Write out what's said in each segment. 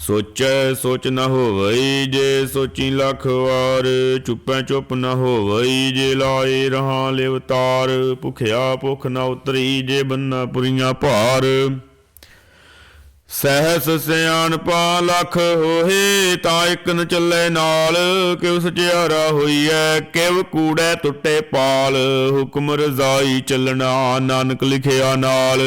ਸੋਚੈ ਸੋਚ ਨ ਹੋਵਈ ਜੇ ਸੋਚੀ ਲੱਖ ਵਾਰ, ਚੁੱਪੈ ਚੁੱਪ ਨ ਹੋਵਈ ਜੇ ਲਾਏ ਰਹਾ ਲਿਵਤਾਰ ਭੁਖਿਆ ਭੁਖ ਨ ਉਤਰੀ ਜੇ ਬੰਨਾ ਪੁਰੀਆਂ ਭਾਰ। ਸਹਿਸ ਸਿਆਣਪਾ ਲੱਖ ਹੋਏ ਤਾਂ ਇੱਕ ਨ ਚੱਲੇ ਨਾਲ ਕਿਵ ਸਚਿਆਰਾ ਹੋਈਐ ਕਿਵ ਕੂੜੈ ਟੁੱਟੇ ਪਾਲ, ਹੁਕਮ ਰਜ਼ਾਈ ਚੱਲਣਾ ਨਾਨਕ ਲਿਖਿਆ ਨਾਲ।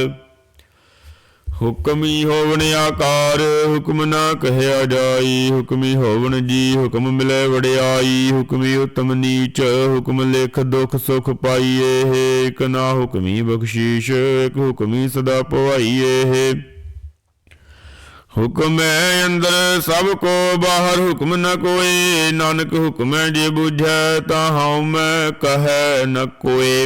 ਹੁਕਮੀ ਹੋਵਣ ਆਕਾਰ, ਹੁਕਮ ਨਾ ਕਹਿਆ ਜਾਈ। ਹੁਕਮੀ ਹੋਵਣ ਜੀ, ਹੁਕਮ ਮਿਲੇ ਵੜਿਆਈ ਹੁਕਮੀ ਉਤਮ ਨੀਚ, ਹੁਕਮ ਲਿਖ ਦੁਖ ਸੁਖ ਪਾਈਏ ਇਕ ਨਾ ਹੁਕਮੀ ਬਖਸ਼ੀਸ਼, ਇਕ ਹੁਕਮੀ ਸਦਾ ਪਵਾਈਏ ਹੁਕਮ ਹੈ ਅੰਦਰ ਸਭ ਕੋ, ਬਾਹਰ ਹੁਕਮ ਨ ਕੋਏ ਨਾਨਕ ਹੁਕਮ ਹੈ ਜੇ ਬੁਝੈ, ਤਾਂ ਹਉ ਮੈਂ ਕਹੈ ਨ ਕੋਏ।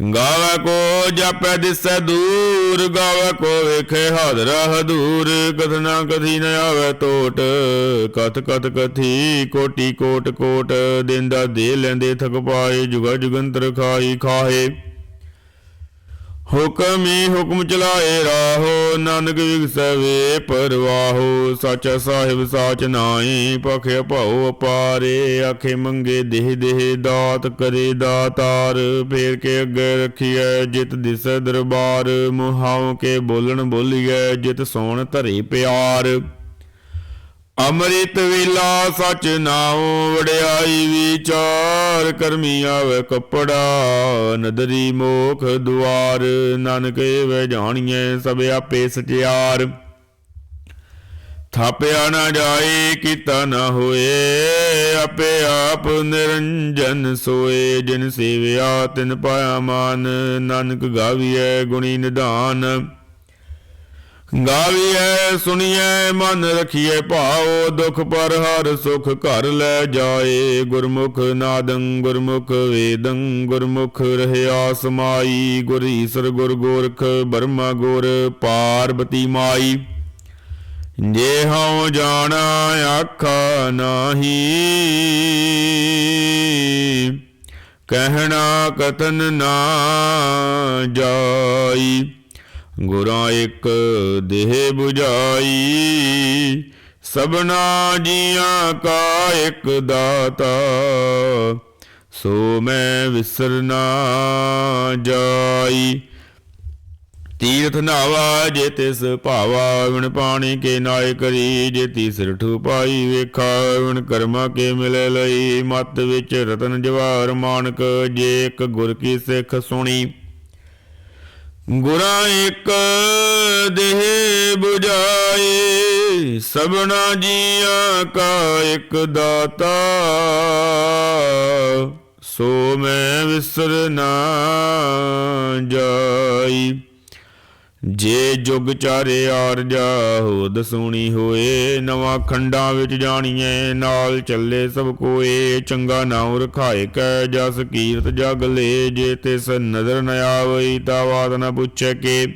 ਗਾਵੇ ਕੋ ਜਾਪੈ ਦਿਸੈ ਦੂਰ, ਗਾਵੇ ਕੋ ਵੇਖੇ ਹਾਜ਼ਰਾ ਹਦੂਰ। ਕਥਨਾ ਕਥੀ ਨ ਆਵੇ ਟੋਟ, ਕਥ ਕਥ ਕਥੀ ਕੋਟੀ ਕੋਟ ਕੋਟ। ਦਿੰਦਾ ਦੇ ਲੈਂਦੇ ਥਕ ਪਾਏ, ਜੁਗਾ ਜੁਗੰਤਰ ਖਾਈ ਖਾਏ ਹੁਕਮੀ ਹੁਕਮ ਚਲਾਏ ਰਾਹੋ, ਨਾਨਕ ਵਿਗਸੈ ਵੇ ਪਰਵਾਹੋ, ਸਾਚਾ ਸਾਹਿਬ ਸਾਚ ਨਾਈ ਪਖੇ ਭਾਉ ਅਪਾਰੇ, ਆਖੇ ਮੰਗੇ ਦੇਹ ਦੇਹ ਦਾਤ ਕਰੇ ਦਾਤਾਰ, ਫੇਰ ਕੇ ਅੱਗੇ ਰਖੀਐ ਜਿਤ ਦਿਸੈ ਦਰਬਾਰ, ਮੁਹਾਉ ਕੇ ਬੋਲਣ ਬੋਲੀਐ ਜਿਤ ਸੋਣ ਧਰੇ ਪਿਆਰ। ਅੰਮ੍ਰਿਤ ਵੇਲਾ ਸਚ ਨਾਉ, ਵਡਿਆਈ ਵਿਚਾਰ ਕਰਮੀ ਆਵੇ ਕਪੜਾ, ਨਦਰੀ ਮੋਖ ਦੁਆਰ, ਨਾਨਕੇ ਵੇ ਜਾਣੀਐ ਸਭ ਆਪੇ ਸਚਿਆਰ। ਥਾਪਿਆ ਨਾ ਜਾਏ, ਕੀਤਾ ਨਾ ਹੋਏ, ਆਪੇ ਆਪ ਨਿਰੰਜਨ ਸੋਏ। ਜਿਨ ਸੇਵਿਆ ਤਿਨ ਪਾਇਆ ਮਾਨ, ਨਾਨਕ ਗਾਵੀਐ ਗੁਣੀ ਨਿਧਾਨ। ਗਾਵੀਐ, ਸੁਣੀਐ, ਮਨ ਰਖੀਐ ਭਾਉ, ਦੁਖ ਪਰ ਹਰ ਸੁਖ ਘਰ ਲੈ ਜਾਏ। ਗੁਰਮੁਖ ਨਾਦੰ, ਗੁਰਮੁਖ ਵੇਦੰ, ਗੁਰਮੁਖ ਰਹਿਆ ਸਮਾਈ ਗੁਰ ਈਸਰ, ਗੁਰ ਗੋਰਖ, ਬਰਮਾ ਗੁਰ ਪਾਰਬਤੀ ਮਾਈ। ਜੇ ਹਉ ਜਾਣਾ ਆਖਾ ਨਾਹੀ। ਕਹਿਣਾ ਕਤਨ ਨਾ ਜਾਈ। ਗੁਰਾਂ ਇੱਕ ਦੇਹ 부ਜਾਈ ਸਭਨਾ ਜੀਆਂ ਕਾ ਇੱਕ ਦਾਤਾ। ਸੋ ਮੈਂ ਵਿਸਰਨਾ ਜਾਈ। ਤੀਰਥ ਨਾਵਾ ਜੇ ਤਿਸ ਭਾਵਾ, ਵਿਣ ਪਾਣੀ ਕੇ ਨਾਏ ਕਰੀ। ਜੇ ਤੀਸਰ ਠੂ ਪਾਈ ਵੇਖਾ, ਵਿਣ ਕਰਮਾ ਕੇ ਮਿਲੇ ਲਈ। ਮਤ ਵਿੱਚ ਰਤਨ ਜਵਾਹਰ ਮਾਨਕ, ਜੇ ਇੱਕ ਗੁਰ ਕੀ ਸਿੱਖ ਸੁਣੀ। ਗੁਰਾਂ ਇੱਕ ਦੇਹ 부ਜਾਏ ਸਭਨਾ ਜੀਆਂ ਕਾ ਇੱਕ ਦਾਤਾ। ਸੋ ਮੈਂ ਵਿਸਰ ਨਾ ਜਾਈ। ਜੇ ਜੁਗ ਚਾਰੇ ਆਰਜਾ ਹੋਦ ਸੁਣੀ ਹੋਏ, ਨਵਾਂ ਖੰਡਾਂ ਵਿੱਚ ਜਾਣੀਏ ਨਾਲ ਚੱਲੇ ਸਭ ਕੋਏ, ਚੰਗਾ ਨਾਉ ਰਖਾਏ, ਕੈ ਜਸ ਕੀਰਤ ਜਗ ਲੇ, ਜੇ ਤਿਸ ਨਜ਼ਰ ਨ ਆਵਈ, ਤਾ ਬਾਤ ਨ ਪੁੱਛੇ ਕੇ।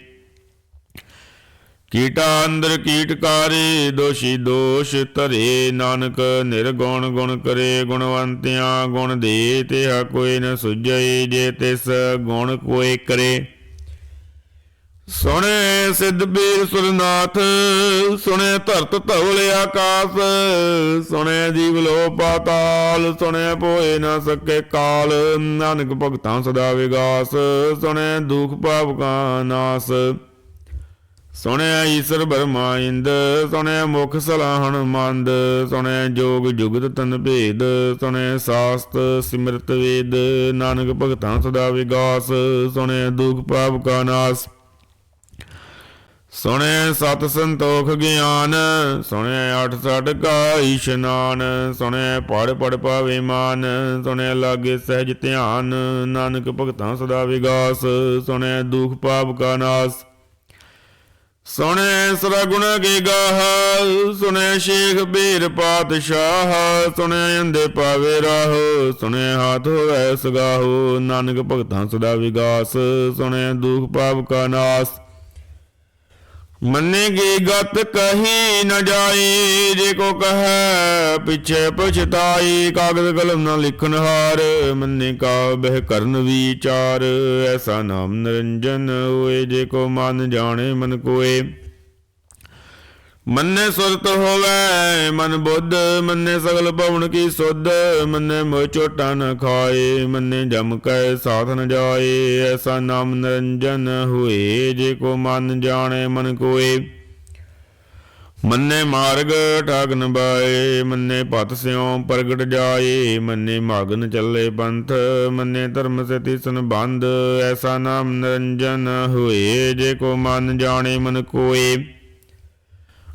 ਕੀਟਾ ਅੰਦਰ ਕੀਟਕਾਰੀ ਦੋਸ਼ੀ ਦੋਸ਼ ਧਰੇ, ਨਾਨਕ ਨਿਰਗੁਣ ਗੁਣ ਕਰੇ, ਗੁਣਵੰਤਿਆਂ ਗੁਣ ਦੇ ਤੇ ਕੋਈ ਨ ਸੁਝਈ ਜੇ ਤਿਸ ਗੁਣ ਕੋਏ ਕਰੇ। ਸੁਣੇ ਸਿੱਧ ਬੀਰ ਸੁਰਨਾਥ, ਸੁਣੇ ਧਰਤ ਧਵਲ ਆਕਾਸ, ਸੁਣੇ ਜੀਵ ਲੋ ਪਾਤਾਲ, ਸੁਣੇ ਪੋਏ ਨਾ ਸਕੇ ਕਾਲ, ਨਾਨਕ ਭਗਤਾਂ ਸਦਾ ਵਿਗਾਸ, ਸੁਣੇ ਦੁਖ ਪਾਪ ਕਾ ਨਾਸ। ਸੁਣਿਆ ਈਸ਼ਰ ਬਰਮਾ ਇੰਦ ਸੁਣਿਆ ਮੁਖ ਸਲਾਹਣ ਮੰਦ ਸੁਣਿਆ ਜੋਗ ਜੁਗਤ ਤਨ ਭੇਦ ਸੁਣਿਆ ਸਾਸਤ ਸਿਮਰਤ ਵੇਦ, ਨਾਨਕ ਭਗਤਾਂ ਸਦਾ ਵਿਗਾਸ ਸੁਣਿਆ ਦੁਖ ਪਾਪ ਕਾ ਨਾਸ। ਸੁਣਿਆ ਸਤ ਸੰਤੋਖ ਗਿਆਨ ਸੁਣਿਆ ਅਠ ਸਠ ਕਾ ਇਸ਼ਨਾਨ ਸੁਣਿਆ ਪੜ ਪੜ ਪਾਵੇ ਮਾਨ ਸੁਣਿਆ ਲਾਗੇ ਸਹਿਜ ਧਿਆਨ, ਨਾਨਕ ਭਗਤਾਂ ਸਦਾ ਵਿਗਾਸ ਸੁਣਿਆ ਦੁਖ ਪਾਪ ਕਾ ਨਾਸ। ਸੁਣਿਆ ਸਦਾ ਗੁਣ ਗਾਹ ਸੁਣਿਆ ਸ਼ੇਖ ਬੀਰ ਪਾਤਸ਼ਾਹ ਸੁਣਿਆ ਅੰਦੇ ਪਾਵੇ ਰਾਹੋ ਸੁਣਿਆ ਹਾਥ ਹੋਵੇ ਸਗਾਹੋ, ਨਾਨਕ ਭਗਤਾਂ ਸਦਾ ਵਿਗਾਸ ਸੁਣਿਆ ਦੁਖ ਪਾਪ ਕਾ ਨਾਸ। ਮੰਨੇਗੀ ਗਤ ਕਹੀ ਨ ਜਾਈ, ਜੇ ਕੋ ਕਹੈ ਪਿਛੇ ਪਛਤਾਈ, ਕਾਗਜ਼ ਕਲਮ ਨਾ ਲਿਖਨ ਹਾਰ, ਮੰਨੇ ਕਾ ਬਹਿ ਕਰਨ ਵਿਚਾਰ, ਐਸਾ ਨਾਮ ਨਿਰੰਜਨ ਹੋਏ, ਜੇ ਕੋ ਮਨ ਜਾਣੇ ਮਨ ਕੋਏ। ਮੰਨੇ ਸੁਰਤ ਹੋਵੇ, ਮਨ ਬੁੱਧ, ਮੰਨੇ ਸਗਲ ਭਵਨ ਕੀ ਸੁਧ, ਮੰਨੇ ਮੋਹ ਚੋਟਾ ਨ ਖਾਏ, ਮੰਨੇ ਜਮ ਕੈ ਸਾਧਨ ਜਾਏ, ਐਸਾ ਨਾਮ ਨਿਰੰਜਨ ਹੋਏ, ਜੇ ਕੋ ਮਨ ਜਾਣੇ ਮਨ ਕੋਏ। ਮੰਨੇ ਮਾਰਗ ਠਾਗਨ ਬਾਏ, ਮੰਨੇ ਪਤ ਸਿਉ ਪ੍ਰਗਟ ਜਾਏ, ਮੰਨੇ ਮਗਨ ਚੱਲੇ ਪੰਥ, ਮੰਨੇ ਧਰਮ ਸੇ ਤਿਸਨ ਐਸਾ ਨਾਮ ਨਿਰੰਜਨ ਹੋਏ, ਜੇ ਕੋ ਮਨ ਜਾਣੇ ਮਨ ਕੋਏ।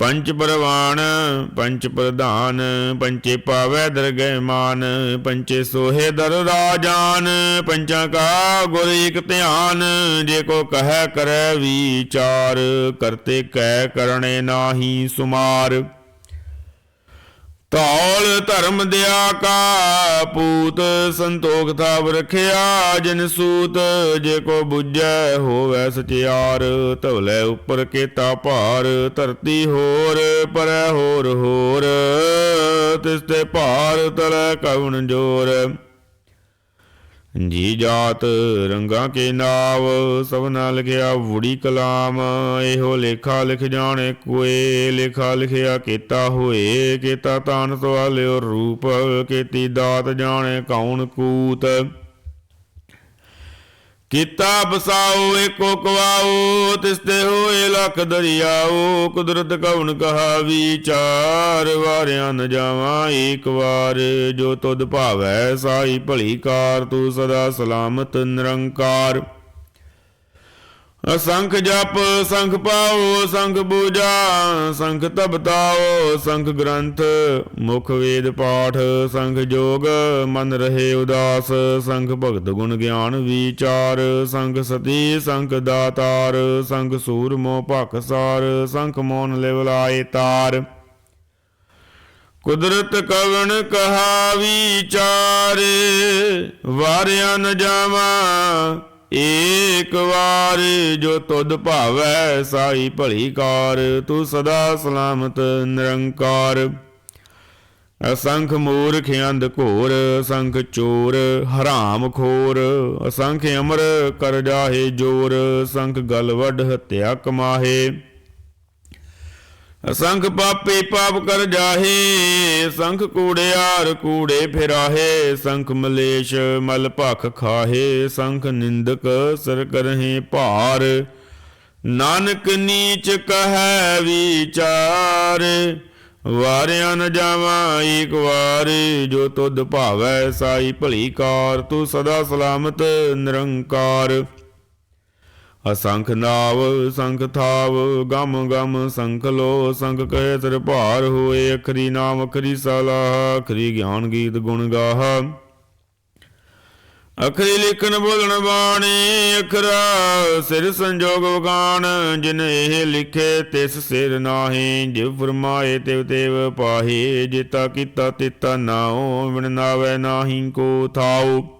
ਪੰਚ ਪਰਵਾਨ, ਪੰਚ ਪ੍ਰਧਾਨ, ਪੰਚੇ ਪਾਵੈ ਦਰਗਹਿ ਮਾਨ, ਪੰਚੇ ਸੋਹੇ ਦਰ ਰਾਜਾਨ ਪੰਚਾਂ ਕਾ ਗੁਰ ਇਕ ਧਿਆਨ, ਜੇ ਕੋ ਕਹੈ ਕਰੈ ਵਿਚਾਰ, ਕਰਤੇ ਕਹਿ ਕਰਣੇ ਨਾਹੀ ਸੁਮਾਰ। ਧੌਲ ਧਰਮ ਦਿਆ ਕਾ ਪੂਤ, ਸੰਤੋਖ ਥਾਵ ਰਖਿਆ, ਜਨ ਸੂਤ ਜੇ ਕੋ ਬੁੱਝੈ ਹੋਵੇ ਸਚਿਆਰ, ਧਵਲੇ ਉੱਪਰ ਕੇਤਾ ਭਾਰ, ਧਰਤੀ ਹੋਰ ਪਰੈ ਹੋਰ ਹੋਰ, ਤਿਸ ਤੇ ਭਾਰ ਤਲੈ ਕਵਣ ਜੋਰ। ਜੀ ਜਾਤ ਰੰਗਾ ਕੇ ਨਾਵ ਸਭਨਾ ਲਿਖਿਆ ਵੁੜੀ ਕਲਾਮ। ਇਹੋ ਲੇਖਾ ਲਿਖ ਜਾਣੇ ਕੋਏ, ਲੇਖਾ ਲਿਖਿਆ ਕੀਤਾ ਹੋਏ। ਕੀਤਾ ਤਾਨ ਸਵਾਲਿਓ ਰੂਪ, ਕੀਤੀ ਦਾਤ ਜਾਣੇ ਕੌਣ ਕੂਤ। ਕੀਤਾ ਬਸਾਓ, ਏਕੋ ਕਵਾਓ, ਤਿਸਤੇ ਹੋਏ ਲੱਖ ਦਰਿਆਓ, ਕੁਦਰਤ ਕਉਣ ਕਹਾ ਵਿਚਾਰ ਵਾਰਿਆਂ ਨ ਜਾਵਾਂ, ਏਕ ਵਾਰ। ਜੋ ਤੁਧ ਭਾਵੈ, ਸਾਈ ਭਲੀ ਕਾਰ, ਤੂੰ ਸਦਾ ਸਲਾਮਤ ਨਿਰੰਕਾਰ। ਅਸੰਖ ਜਪ, ਸੰਖ ਪਾਓ, ਸੰਖ ਪੂਜਾ, ਸੰਖ ਤਬਤਾਓ ਸੰਖ ਗ੍ਰੰਥ, ਮੁਖ ਵੇਦ ਪਾਠ, ਸੰਖ ਜੋਗ, ਮਨ ਰਹੇ ਉਦਾਸ, ਸੰਖ ਭਗਤ ਗੁਣ ਗਿਆਨ ਵਿਚਾਰ, ਸੰਖ ਸਤੀ, ਸੰਖ ਦਾਤਾਰ, ਸੰਖ ਸੂਰ ਮੋ ਭਖਸਾਰ ਸੰਖ ਮੋਨ ਲਿਵਲਾਏ ਤਾਰ। ਕੁਦਰਤ ਕਵਣ ਕਹਾ ਵਿਚਾਰ, ਵਾਰਿਆ ਨ ਜਾਵਾਂ ਏਕ ਵਾਰ ਜੋ ਤੁਧ ਭਾਵੈ ਸਾਈ ਭਲੀ ਕਾਰ, ਤੂੰ ਸਦਾ ਸਲਾਮਤ ਨਿਰੰਕਾਰ। ਅਸੰਖ ਮੂਰਖ ਅੰਧ ਘੋਰ, ਅਸੰਖ ਚੋਰ, ਹਰਾਮ ਖੋਰ, ਅਸੰਖ ਅਮਰ ਕਰ ਜਾਹੇ ਜੋਰ, ਅਸੰਖ ਗਲ ਵੱਡ ਹਤਿਆ ਕਮਾਹੇ। ਅਸੰਖ ਪਾਪੀ ਪਾਪ ਕਰ ਜਾਹੇ, ਸੰਖ ਕੂੜਿਆਰ ਕੂੜੇ ਫਿਰਾਹੇ, ਸੰਖ ਮਲੇਸ਼ ਮਲ ਭਖ ਖਾਹੇ, ਸੰਖ ਨਿੰਦਕ ਸਰ ਕਰਹਿ ਭਾਰ। ਨਾਨਕ ਨੀਚ ਕਹੈ ਵਿਚਾਰ, ਵਾਰਿਆ ਨ ਜਾਵਾਂ ਏਕ ਵਾਰ। ਜੋ ਤੁਧ ਭਾਵੈ ਸਾਈ ਭਲੀ ਕਾਰ ਤੂੰ ਸਦਾ ਸਲਾਮਤ ਨਿਰੰਕਾਰ। ਅਸੰਖ ਨਾਵ, ਸੰਖ ਥਾਵ, ਗਮ ਗਮ ਸੰਖ ਲੋ, ਸੰਖ ਕਹੇ ਸਿਰ ਭਾਰ ਹੋਏ, ਅਖਰੀ ਨਾਮ, ਅਖਰੀ ਸਲਾਹ ਅਖਰੀ ਗਿਆਨ ਗੀਤ ਗੁਣ ਗਾਹ। ਅਖਰੀ ਲਿਖਣ ਬੋਲਣ ਬਾਣੀ, ਅਖਰਾ ਸਿਰ ਸੰਜੋਗ ਵਗਾਨ, ਜਿਨ ਇਹ ਲਿਖੇ ਤਿਸ ਸਿਰ ਨਾਹੀ, ਜਿਵ ਫਰਮਾਏ ਤਿਵ ਤੇਵ ਪਾਹੇ, ਜਿਤਾ ਕੀਤਾ ਤਿਤਾ ਨਾਉ ਵਿਣ ਨਾਵੇ ਨਾਹੀ ਕੋ ਥਾਉ।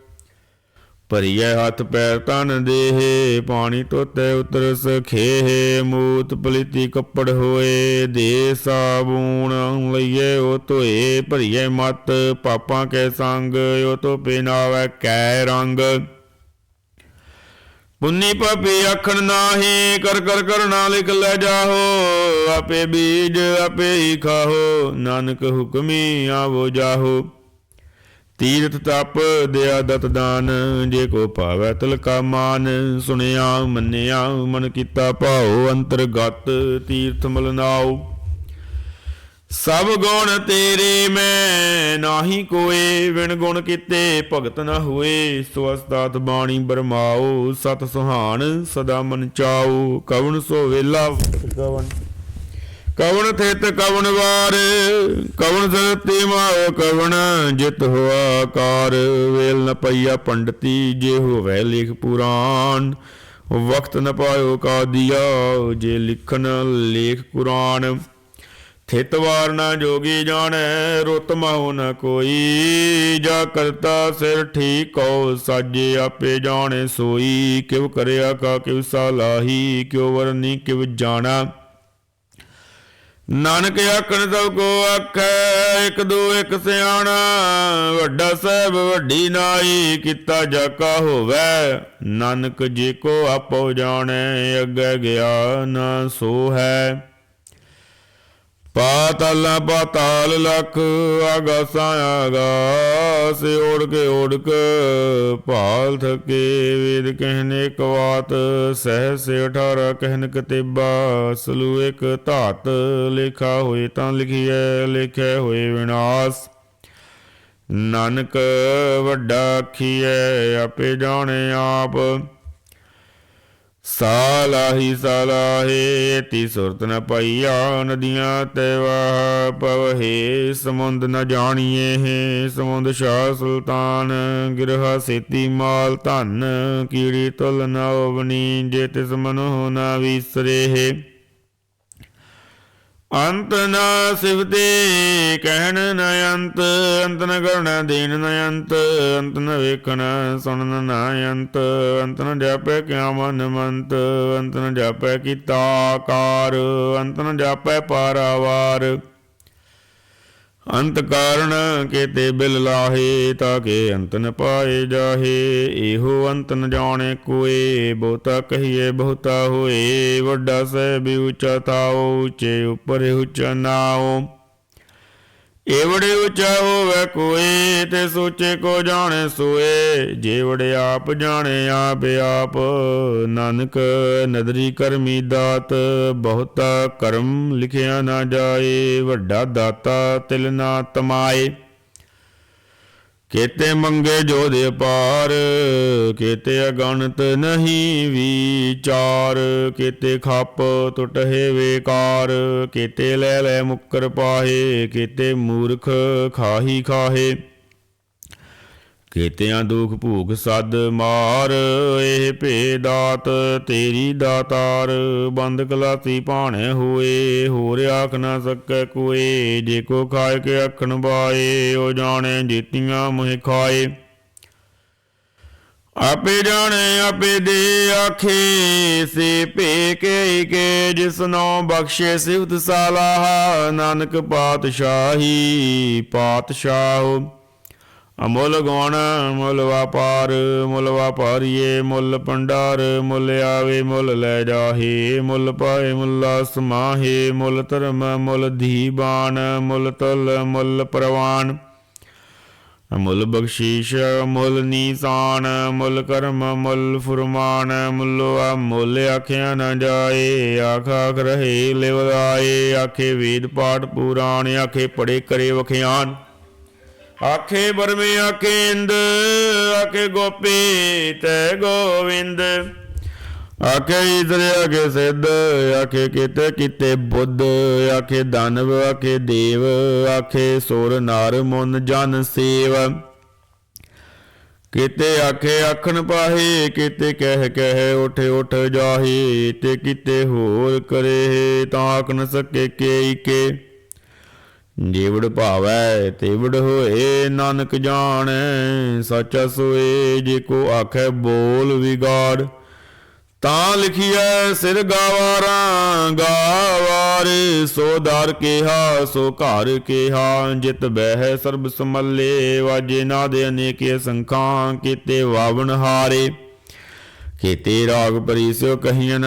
ਭਰੀਏ ਹੱਥ ਪੈਰ ਤਨ ਦੇਹ, ਪਾਣੀ ਤੋਤੇ ਉਤਰ ਸਖੇਹ, ਮੂਤ ਪਲੀਤੀ ਕੱਪੜ ਹੋਏ, ਦੇ ਸਾਬੂਣ ਲਈਏ ਉਹ ਧੋਏ, ਭਰੀਐ ਮਤ, ਪਾਪਾਂ ਕੇ ਸੰਗ, ਉਹ ਤੋ ਪਿਨਾਵੈ ਕੈ ਰੰਗ। ਪੁੰਨੀ ਪਾਪੀ ਆਖਣ ਨਾਹੀ, ਕਰ ਕਰ ਕਰਨਾ ਲਿਖ ਲੈ ਜਾਹੋ, ਆਪੇ ਬੀਜ ਆਪੇ ਹੀ ਖਾਹੋ, ਨਾਨਕ ਹੁਕਮੀ ਆਵੋ ਜਾਹੋ। ਤੀਰਥ ਤਪ ਦਿਆ ਦਤ ਦਾਨ, ਜੇ ਕੋ ਭਾਵੈ ਤਿਲ ਕਾ ਮਾਨ, ਸੁਣਿਆ, ਮੰਨਿਆ, ਮਨ ਕੀਤਾ ਭਾਉ, ਅੰਤਰਗਤ ਤੀਰਥ ਮਲ ਨਾਉ। ਸਭ ਗੁਣ ਤੇਰੇ ਮੈਂ, ਨਾਹੀ ਕੋਏ ਵਿਣ ਗੁਣ ਕੀਤੇ ਭਗਤ ਨਾ ਹੋਏ ਸੋ ਅਸਤਾਤ ਬਾਣੀ ਬਰਮਾਓ ਸਤ ਸੁਹਾਣ ਸਦਾ ਮਨ ਚਾਉ, ਕਵਣ ਸੋ ਵੇਲਾ। ਕਵਣ? ਕਵਣ ਥਿਤ ਕਵਣ ਵਾਰ, ਕਵਣ ਸਤੀ ਮਾਓ ਕਵਣ ਜਿਤ ਹੋਆ ਕਾਰ। ਵੇਲ ਨ ਪਈਆ ਪੰਡਤੀ, ਜੇ ਹੋਵੇ ਲਿਖ ਪੁਰਾਨ ਵਕਤ ਨ ਪਾਇਓ ਕਾ ਜੇ ਲਿਖਣ ਲੇਖ ਕੁਰਾਨ। ਥਿਤ ਵਾਰ ਨਾ ਜੋਗੀ ਜਾਣੈ, ਰੁਤ ਮਹੁ ਨ ਕੋਈ। ਜਾ ਕਰਤਾ ਸਿਰ ਠੀਕ ਕਉ ਸਾਜੇ ਆਪੇ ਜਾਣੇ ਸੋਈ। ਕਿਵ ਕਰਿਆ ਕਾ ਕਿਵ ਸਾਲਾਹੀ ਕਿਉ ਵਰਨੀ ਕਿਵ ਜਾਣਾ। ਨਾਨਕ ਆਖਣ ਸਭ ਕੋ ਆਖੈ, ਇੱਕ ਦੋ ਇੱਕ ਸਿਆਣਾ, ਵੱਡਾ ਸਾਹਿਬ ਵੱਡੀ ਨਾਈ, ਕੀਤਾ ਜਾਕਾ ਹੋਵੇ। ਨਾਨਕ ਜੇ ਕੋ ਆਪੋ ਜਾਣੈ, ਅੱਗੇ ਗਿਆ ਨਾ ਸੋ ਹੈ ਪਾਤਾਲਾ ਪਾਤਾਲ ਲਖ ਆਗਾਸਾਂ ਆਗਾਸ ਓੜ ਕੇ ਓੜ ਕੇ ਭਾਲ ਥਕੇ ਵੇਦ ਕਹਿਨੇ ਕਵਾਤ ਸਹਿ ਸੇ 18 ਕਹਿਨ ਕਤੇਬਾ, ਸਲੂ ਇੱਕ ਧਾਤ, ਲਿਖਾ ਹੋਏ ਤਾਂ ਲਿਖੀਐ ਲਿਖਿਆ ਹੋਏ ਵਿਨਾਸ਼। ਨਾਨਕ ਵੱਡਾ ਆਖੀਐ, ਆਪੇ ਜਾਣੇ ਆਪ। ਸਾਲਾਹੀ ਸਾਲਾਹੇ ਤੀ ਸੁਰਤ ਨ ਪਈਆ ਨਦੀਆਂ ਤੇ ਵਾਹ ਪਵਹੇ ਸਮੁੰਦ ਨ ਜਾਣੀਏ ਹੈ, ਸਮੁੰਦ ਸ਼ਾਹ ਸੁਲਤਾਨ, ਗਿਰਹਾ ਸੇਤੀ ਮਾਲ ਧਨ, ਕੀੜੀ ਤੁਲ ਨ ਓਵਨੀ ਜੇ ਤਿਸ ਮਨੋ ਨ ਵਿਸਰੇ ਹੈ। ਅੰਤ ਨਾ ਸਿਵਤੇ ਕਹਿਣ ਨ ਅੰਤ ਅੰਤ ਨ ਕਰਣਾ ਦੇਣ ਨ ਅੰਤ ਅੰਤ ਨ ਵੇਖਣ ਸੁਣਨ ਨ ਅੰਤ ਅੰਤ ਨ ਜਾਪੈ ਕਿਆ ਮਨ ਮੰਤ, ਅੰਤ ਨ ਜਾਪੈ ਕੀਤਾ ਕਾਰ ਅੰਤ ਨ ਜਾਪੈ ਪਾਰਾਵਾਰ। ਅੰਤ ਕਾਰਣ ਕੇਤੇ ਬਿਲ ਲਾਹੇ ਤਾਕੇ ਅੰਤ ਨ ਪਾਏ ਜਾਹੇ, ਇਹੋ ਅੰਤ ਨ ਜਾਣੇ ਕੋਏ, ਬਹੁਤਾ ਕਹੀਏ ਬਹੁਤਾ ਹੋਏ, ਵੱਡਾ ਸਹਿਬ ਉੱਚਾ ਤਾਓ ਉੱਚੇ ਉਪਰ ਉੱਚਾ ਨਾਓ ਏਵੜੇ ਉੱਚਾ ਹੋਵੇ ਕੋਈ ਤੇ ਸੋਚੇ ਕੋ ਜਾਣੇ ਸੋਏ। ਜੇਵੜੇ ਆਪ ਜਾਣੇ ਆਪ ਆਪ, ਨਾਨਕ ਨਦਰੀ ਕਰਮੀ ਦਾਤ, ਬਹੁਤਾ ਕਰਮ ਲਿਖਿਆ ਨਾ ਜਾਏ, ਵੱਡਾ ਦਾਤਾ ਤਿਲ ਨਾ ਤਮਾਏ। ਕੇਤੇ ਮੰਗੇ ਜੋ ਦੇ ਪਾਰ, ਕੇਤੇ ਅਗਣਤ ਨਹੀਂ ਵਿਚਾਰ, ਕੇਤੇ ਖੱਪ ਟੁਟਹਿ ਵੇਕਾਰ, ਕੇਤੇ ਲੈ ਲੈ ਮੁੱਕਰ ਪਾਹੇ, ਕੇਤੇ ਮੂਰਖ ਖਾਹੀ ਖਾਹੇ। ਕੇਤਿਆਂ ਦੁਖ ਭੂਖ ਸਦ ਮਾਰ, ਇਹ ਭੇ ਦਾਤ ਤੇਰੀ ਦਾਤਾਰ। ਬੰਦ ਕਲਾਤੀ ਭਾਣੇ ਹੋਏ, ਹੋਰ ਆਖ ਨਾ ਸਕੈ ਕੋਏ। ਜੇ ਕੋ ਖਾਏ ਕੇ ਆਖਣ ਬਾਏ ਉਹ ਜਾਣੇ ਜੀਤੀਆਂ ਮੁਹਿ ਖਾਏ। ਆਪੇ ਜਾਣੇ, ਆਪੇ ਦੇ ਆਖੇ, ਸੇ ਭੇ ਕੇ ਕੇ ਜਿਸਨੋ ਬਖਸ਼ੇ ਸਿਵਤ ਸਾਲਾਹ ਨਾਨਕ ਪਾਤਸ਼ਾਹੀ ਪਾਤਸ਼ਾਹ। ਅਮੁੱਲ ਗੁਣ ਮੁੱਲ ਵਪਾਰ, ਮੁੱਲ ਵਪਾਰੀਏ, ਮੁੱਲ ਭੰਡਾਰ, ਮੁੱਲ ਆਵੇ, ਮੁੱਲ ਲੈ ਜਾਹੇ, ਮੁੱਲ ਪਾਏ, ਮੁੱਲਾ ਸਮਾਹੇ, ਮੁੱਲ ਧਰਮ, ਮੁੱਲ ਧੀਬਾਨ, ਮੁੱਲ ਤੁਲ, ਮੁੱਲ ਪ੍ਰਵਾਨ। ਮੁੱਲ ਬਖਸ਼ੀਸ਼ ਮੁੱਲ ਨੀਸਾਨ, ਮੁੱਲ ਕਰਮ, ਮੁੱਲ ਫੁਰਮਾਨ, ਮੁੱਲੋ ਆ ਮੁੱਲ ਆਖਿਆ ਨਾ ਜਾਏ, ਆਖ ਆਖ ਰਹੇ ਲਿਵਦਾਏ ਆਖੇ ਵੇਦ ਪਾਠ ਪੁਰਾਣ, ਆਖੇ ਪੜੇ ਕਰੇ ਵਖਿਆਨ। ਆਖੇ ਬਰਮੇ ਆਖੇ ਇੰਦ ਆਖੇ ਗੋਪੀ ਤੈ ਗੋਵਿੰਦ। ਆਖੇ ਇਦਰ ਆਖੇ ਸਿੱਧ, ਆਖੇ ਕਿਤੇ ਕਿਤੇ ਬੁੱਧ। ਆਖੇ ਦਾਨਵ, ਆਖੇ ਦੇਵ, ਆਖੇ ਸੁਰ ਨਾਰ ਮਨ ਜਨ ਸੇਵ। ਕਿਤੇ ਆਖੇ ਆਖਣ ਪਾਹੇ, ਕਿਤੇ ਕਹਿ ਕਹਿ ਉਠ ਉਠ ਜਾਹੇ, ਤੇ ਕਿਤੇ ਹੋਰ ਕਰੇ, ਤਾਂ ਆਖ ਨ ਸਕੇ ਕੇ। ਜੀਵੜ ਭਾਵੈ ਤੇਵੜ ਹੋਏ ਨਾਨਕ ਜਾਣੈ, ਸੱਚਾ ਸੋਏ ਜੇ ਕੋ ਆਖੈ ਬੋਲ ਵਿਗਾੜ। ਤਾਂ ਲਿਖੀਐ ਸਿਰ ਗਾਵਾਰਾਂ, ਗਾਵਾਰ ਸੋ ਦਰ ਕਿਹਾ, ਸੋ ਘਰ ਕਿਹਾ, ਜਿਤ ਬਹਿ ਸਰਬ ਸਮੱਲੇ, ਵਾਜੇ ਦੇ ਅਨੇਕੇ ਸੰਖਾਂ ਕੀਤੇ ਵਾਵਣ ਹਾਰੇ। ਕੇਤੇ ਰਾਗ ਪਰੀਸਿਓ ਕਹੀਨ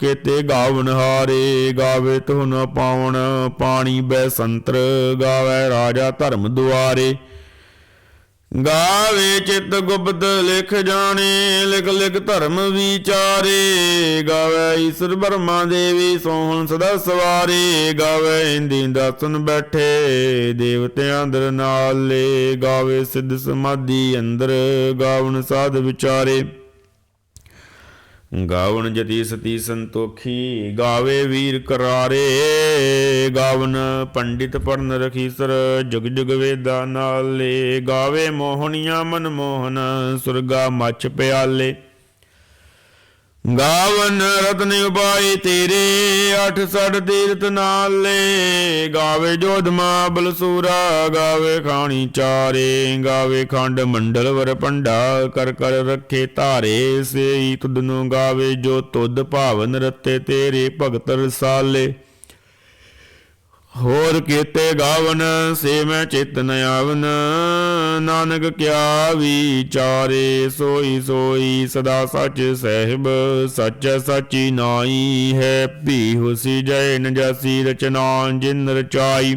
ਕੇਤੇ ਗਾਵਨ ਹਾਰੇ, ਗਾਵੇ ਤੁਹ ਨ ਪਾਵਨ, ਪਾਣੀ ਬੈ ਸੰਤਰ, ਗਾਵੇ ਰਾਜਾ ਧਰਮ ਦੁਆਰੇ। ਗਾਵੇ ਚਿਤ ਗੁਪਤ ਲਿਖ ਜਾਣੇ, ਲਿਖ ਲਿਖ ਧਰਮ ਵਿਚਾਰੇ। ਗਾਵੇ ਈਸ਼ਰ ਬਰਮਾ ਦੇਵੀ ਸੋਹਣ ਸਦਾ ਸਵਾਰੇ। ਗਾਵੇ ਇੰਦੀ ਦਸਨ ਬੈਠੇ ਦੇਵਤਿਆਂ ਅੰਦਰ ਨਾਲੇ। ਗਾਵੇ ਸਿੱਧ ਸਮਾਧੀ ਅੰਦਰ, ਗਾਵਨ ਸਾਧ ਵਿਚਾਰੇ। ਗਾਵਨ ਜਤੀ ਸਤੀ ਸੰਤੋਖੀ, ਗਾਵੇ ਵੀਰ ਕਰਾਰੇ। ਗਾਵਨ ਪੰਡਿਤ ਪੜਨ ਰਖੀਸਰ ਜੁਗ ਜੁਗ ਵੇਦਾ ਨਾਲੇ। ਗਾਵੇ ਮੋਹਣੀਆਂ ਮਨ ਮੋਹਨ ਸੁਰਗਾ ਮੱਚ ਪਿਆਲੇ। ਗਾਵਨ ਰਤਨ ਉਪਾਈ ਤੇਰੇ, ਅਠ ਸੜ ਤੀਰਤ ਨਾਲੇ ਗਾਵੇ ਜੋਧਮਾ ਬਲਸੂਰਾ, ਗਾਵੇ ਖਾਣੀ ਚਾਰੇ। ਗਾਵੇ ਖੰਡ ਮੰਡਲ ਵਰ ਪੰਡਾ ਕਰ ਕਰ ਰੱਖੇ ਧਾਰੇ। ਸੇਈ ਤੁਧ ਨੂੰ ਗਾਵੇ ਜੋ ਤੁਧ ਭਾਵਨ ਰਤੇ ਤੇਰੇ ਭਗਤ ਰਸਾਲੇ। ਹੋਰ ਕੀਤੇ ਗਾਵਨ, ਸੇ ਮੈਂ ਚਿਤ ਨ ਆਵਨ। ਨਾਨਕ ਕਿਆ ਵਿਚਾਰੇ, ਸੋਈ ਸੋਈ ਸਦਾ ਸੱਚ ਸਹਿਬ, ਸੱਚ ਸੱਚੀ ਨਾਈ ਹੈ। ਭੀ ਹੁਸੀ ਜੈ, ਨ ਰਚਨਾ, ਜਿਨ ਰਚਾਈ।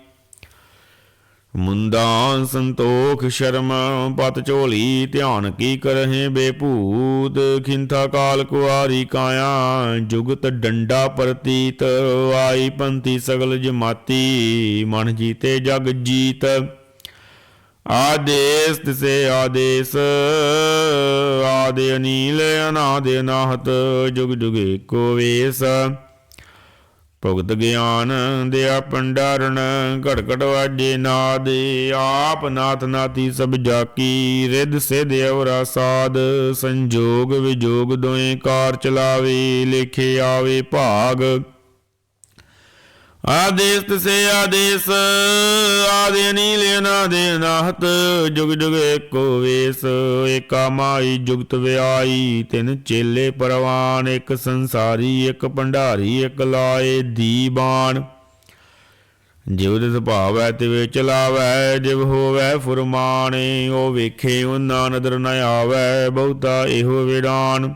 ਮੁੰਦਾ ਸੰਤੋਖ ਸ਼ਰਮ, ਪਤ ਝੋਲੀ, ਧਿਆਨ ਕੀ ਕਰਹਿ ਬੇਭੂਤ? ਖਿੰਥਾ ਕਾਲ ਕੁਆਰੀ ਕਾਇਆ, ਜੁਗਤ ਡੰਡਾ ਪ੍ਰਤੀਤ। ਆਈ ਪੰਥੀ ਸਗਲ ਜਮਾਤੀ, ਮਨ ਜੀਤੇ ਜਗ ਜੀਤ। ਆਦੇਸ ਤਿਸੇ ਆਦੇਸ, ਆਦੇ ਅਨੀਲ, ਅਨਾਦੇ ਅਨਾਹਤ ਜੁਗ ਜੁਗ ਏਕੋ ਵੇਸ। ਭੁਗਤ ਗਿਆਨ ਦਿਆ ਪੰਡਾਰਨ ਘਟ ਘੜ ਵਾਜੇ ਨਾਦ, ਆਪ ਨਾਥ ਨਾਤੀ ਸਭ ਜਾਕੀ, ਰਿੱਧ ਸਿਧ ਅਵਰਾ ਸਾਧ, ਸੰਜੋਗ ਵਿਜੋਗ ਦੋਏ ਕਾਰ ਚਲਾਵੇ, ਲੇਖੇ ਆਵੇ ਭਾਗ। ਆਦੇਸ ਤਸੇ ਆਦੇਸ, ਆਦੇ ਨੀਲ ਅਨਾਦੇ ਅਨਾਹਤ, ਜੁਗ ਜੁਗ ਏਕੋ ਵੇਸ, ਏਕਾ ਮਾਈ ਜੁਗਤ ਵਿਆਈ, ਤਿੰਨ ਚੇਲੇ ਪਰਵਾਨ, ਇੱਕ ਸੰਸਾਰੀ, ਇੱਕ ਭੰਡਾਰੀ, ਇੱਕ ਲਾਏ ਦੀਬਾਨ। ਜਿਵ ਦੇ ਸੁਭਾਵ ਹੈ ਚਲਾਵੈ, ਜਿਵ ਹੋਵੈ ਫੁਰਮਾਨੇ ਉਹ ਵੇਖੇ ਉਹਨਾਂ ਨਦਰ ਨ ਆਵੈ, ਬਹੁਤਾ ਇਹੋ ਵਿਡਾਨ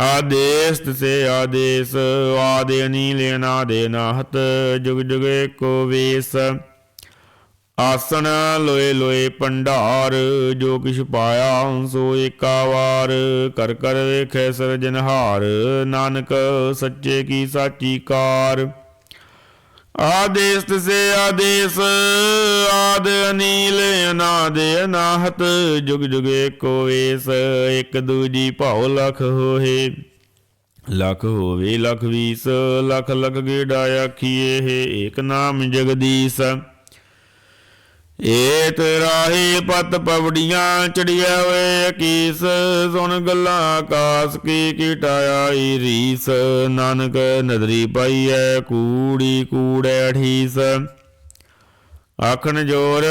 ਆਦੇਸ ਤਸੇ ਆਦੇਸ, ਆਦੇ ਲੈਣਾ ਅਨਾਦੇ ਨਾਹਤ, ਜੁਗ ਜੁਗ ਏਕੋ ਵੇਸ। ਆਸਣ ਲੋਏ ਲੋਏ ਪੰਡਾਰ ਜੋ ਕਿਛ ਪਾਇਆ ਸੋ ਏਕਾ ਵਾਰ। ਕਰ ਕਰ ਵੇਖੈ ਸਰਜਨਹਾਰ, ਨਾਨਕ ਸੱਚੇ ਕੀ ਸਾਚੀ ਕਾਰ। ਆਦੇਸ ਤਸੇ ਆਦੇਸ, ਆਦ ਅਨੀਲ, ਅਨਾਦ ਅਨਾਹਤ, ਜੁਗ ਜੁਗ ਏਕੋ ਵੇਸ, ਇੱਕ ਦੂਜੀ ਭਾਉ ਲਖ ਹੋਏ। ਲਖ ਹੋਵੇ ਲਖ ਵੀਸ, ਲਖ ਲਖ ਗੇੜਾ ਆਖੀਏ ਏਕ ਨਾਮ ਜਗਦੀਸ਼। ਏਤ ਰਾਹੀ ਪਤ ਪਵੜੀਆਂ ਚੜਿਆ ਓਏ ਕੀਸ ਸੁਣ ਗੱਲਾਂ ਆਕਾਸ, ਕੀ ਕੀਟਾਇਆ ਈ ਰੀਸ। ਨਾਨਕ ਨਦਰੀ ਪਾਈਐ, ਕੂੜੀ ਕੂੜੈ ਠੀਸ ਆਖਣ ਜੋਰ,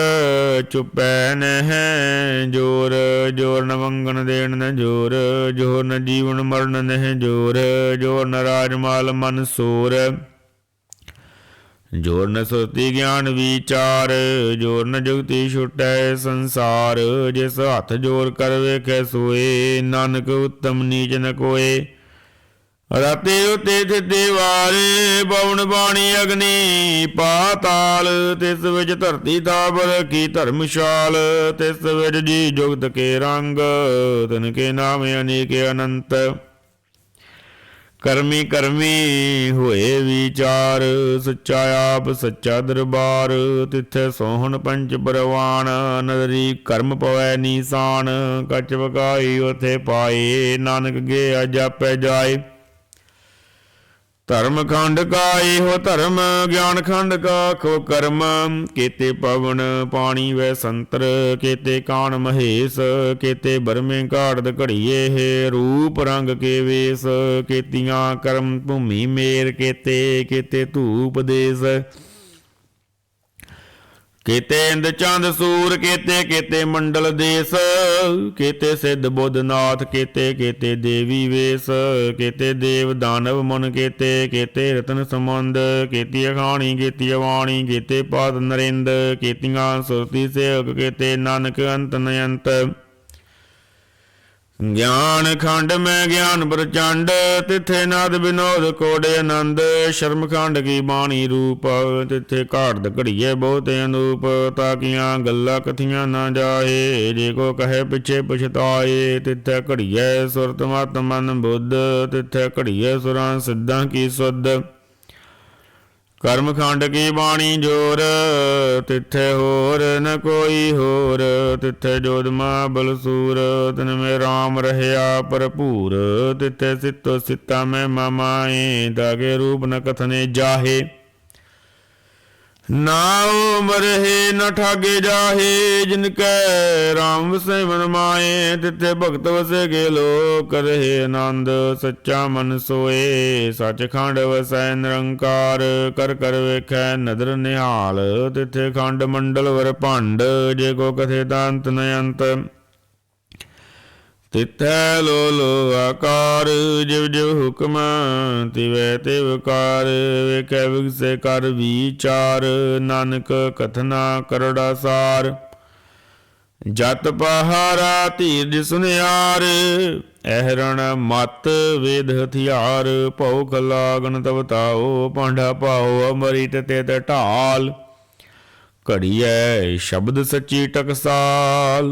ਚੁਪੈ ਨਹਿ, ਜੋਰ ਜੋਰ ਨ ਮੰਗਣ ਦੇਣ ਨ ਜੋਰ ਜੋਰ ਨ ਜੀਵਨ ਮਰਨ ਨਹਿ ਜੋਰ ਜੋਰ ਨ ਰਾਜ ਮਾਲ ਮਨ ਸੋਰ। ਜੋਰ ਨ ਸੁਰਤੀ ਗਿਆਨ ਵਿਚਾਰ, ਜੋਰ ਨ ਜੁਗਤੀ ਛੁਟੈ ਸੰਸਾਰ, ਜਿਸ ਹੱਥ ਜੋਰ ਕਰ ਵੇਖੈ ਸੋਏ, ਨਾਨਕ ਉਤਮ ਨੀਚ ਨ ਕੋਏ। ਰਾਤੇ ਉਤੇ ਥਿਤੇ ਵਾਰੇ ਪਵਨ ਬਾਣੀ ਅਗਨੀ, ਪਾਤਾਲ, ਤਿਸ ਵਿੱਚ ਧਰਤੀ ਤਾਬਰ ਕੀ ਧਰਮਸ਼ਾਲ ਤਿਸ ਵਿੱਚ ਜੀ ਜੁਗਤ ਕੇ ਰੰਗ, ਤਨ ਕੇ ਨਾਮ ਅਨੇਕ ਅਨੰਤ। ਕਰਮੀ ਕਰਮੀ ਹੋਏ ਵਿਚਾਰ, ਸੱਚਾ ਆਪ, ਸੱਚਾ ਦਰਬਾਰ, ਤਿੱਥੇ ਸੋਹਣ ਪੰਜ ਪਰਵਾਨ, ਨਦਰੀ ਕਰਮ ਪਵੈ ਨੀਸਾਨ, ਕਚ ਵਕਾਈ ਉਥੇ ਪਾਏ, ਨਾਨਕ ਗੇ ਜਾਪੈ ਜਾਏ। ਧਰਮ ਖੰਡ ਕਾ ਇਹੋ ਧਰਮ, ਗਿਆਨ ਖੰਡ ਕਾ ਖੋ ਕਰਮ। ਕੀਤੇ ਪਵਨ ਪਾਣੀ ਵੈ ਸੰਤਰ, ਕੀਤੇ ਕਾਣ ਮਹੇਸ਼, ਕੀਤੇ ਬਰਮੇ ਘਾੜਦ ਘੜੀਏ ਹੈ। ਰੂਪ ਰੰਗ ਕੇ ਵੇਸ, ਕੀਤੀਆਂ ਕਰਮ ਭੂਮੀ ਮੇਰ ਕੀਤੇ ਕੀਤੇ ਧੂਪ ਦੇਸ। ਕੀਤੇ ਇੰਦ ਚੰਦ ਸੂਰ, ਕੀਤੇ ਕੀਤੇ ਮੰਡਲ ਦੇਸ, ਕੀਤੇ ਸਿੱਧ ਬੁੱਧਨਾਥ ਕੀਤੇ ਕੀਤੇ ਦੇਵੀ ਵੇਸ, ਕੀਤੇ ਦੇਵ ਦਾਨਵ ਮਨ, ਕੀਤੇ ਕੀਤੇ ਰਤਨ ਸਮੰਦ ਕੀਤੀ ਅਖਾਣੀ ਕੀਤੀ ਵਾਣੀ, ਕੀਤੇ ਪਾਦ ਨਰਿੰਦ, ਕੀਤੀਆਂ ਸੁਰਤੀ ਸੇਵਕ, ਕੀਤੇ ਨਾਨਕ ਅੰਤ ਨਯੰਤ। ਗਿਆਨ ਖੰਡ ਮੈਂ ਗਿਆਨ ਪ੍ਰਚੰਡ, ਤਿਥੇ ਨਾਦ ਵਿਨੋਦ ਕੋੜੇ ਆਨੰਦ। ਸ਼ਰਮ ਖੰਡ ਕੀ ਬਾਣੀ ਰੂਪ, ਤਿਥੇ ਘਾਟ ਘੜੀਏ ਬਹੁਤੇ ਅਨੂਪ ਤਾਕੀਆਂ ਗੱਲਾਂ ਕਥੀਆਂ ਨਾ ਜਾਏ। ਜੇ ਕੋ ਕਹੇ ਪਿਛੇ ਪਛਤਾਏ, ਤਿੱਥੇ ਘੜੀਏ ਸੁਰਤ ਮਤ ਮਨ ਬੁੱਧ, ਤਿੱਥੇ ਘੜੀਏ ਸੁਰਾਂ ਸਿੱਧਾਂ ਕੀ ਸੁਧ। ਕਰਮ ਖੰਡ ਕੀ ਬਾਣੀ ਜੋਰ, ਤਿੱਥੇ ਹੋਰ ਨ ਕੋਈ ਹੋਰ। ਤਿੱਥੇ ਜੋਦ ਬਲ ਸੂਰ ਤਿਨ ਮੇ RAM ਰਹਿਆ ਭਰਪੂਰ। ਤਿੱਥੇ ਸਿੱਤੋ ਸਿੱਤਾ ਮੈਂ ਮਮਾਏ ਦਾਗੇ ਰੂਪ ਨ ਕਥਨੇ ਜਾਹੇ। ਨਾਉ ਮਰਹਿ ਨ ਠਾਗੇ ਜਾਹੇ, ਜਿਨ ਕੈ RAM ਵਸੈ ਮਾਏ ਤਿੱਥੇ ਭਗਤ ਵਸੇ ਗੇ ਲੋਕ ਰਹੇ ਆਨੰਦ, ਸੱਚਾ ਮਨ ਸੋਏ। ਸੱਚਖੰਡ ਵਸੈ ਨਿਰੰਕਾਰ, ਕਰ ਕਰ ਵੇਖੈ ਨਦਰ ਨਿਹਾਲ। ਤਿਥੇ ਖੰਡ ਮੰਡਲ ਵਰ ਭੰਡ, ਜੇ ਕੋ ਕਥੇ ਦੰਤ ਨ ਅੰਤ। ਤਿਥੈ ਲੋ ਲੋ ਆਕਾਰ, ਜਿਵ ਜਿਵ ਹੁਕਮ ਤਿਵੈ ਤਿਵ ਕਾਰ, ਵੇਖੈ ਵਿਗਸੇ ਕਰ ਵਿਚਾਰ, ਨਾਨਕ ਕਥਨਾ ਕਰੜਾ ਸਾਰ। ਜਤ ਪਹਾਰਾ ਧੀਰਜ ਸੁਨਿਆਰ ਐਹਰਣ ਮਤ ਵੇਦ ਹਥਿਆਰ ਭਉ ਲਾਗਨ ਤਵ ਤਾਓ ਪਾਂਡਾ ਪਾਓ ਅਮਰਿਤ ਤੇ ਤੇ ਢਾਲ। ਘੜੀਐ ਸ਼ਬਦ ਸੱਚੀ ਟਕਸਾਲ।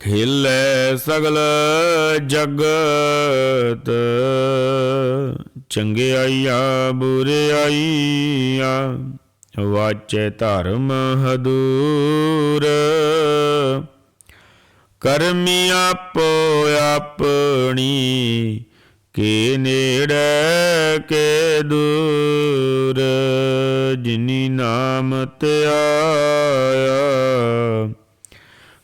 ਖੇਲੇ ਸਗਲ ਜਗਤ ਚੰਗਿਆਈਆ ਬੁਰਿਆਈਆ ਵਾਚੇ ਧਰਮ ਹਦੂਰ। ਕਰਮੀ ਆਪੋ ਆਪਣੀ, ਕੇ ਨੇੜੇ, ਕੇ ਦੂਰ, ਜਿਨੀ ਨਾਮ ਤੇ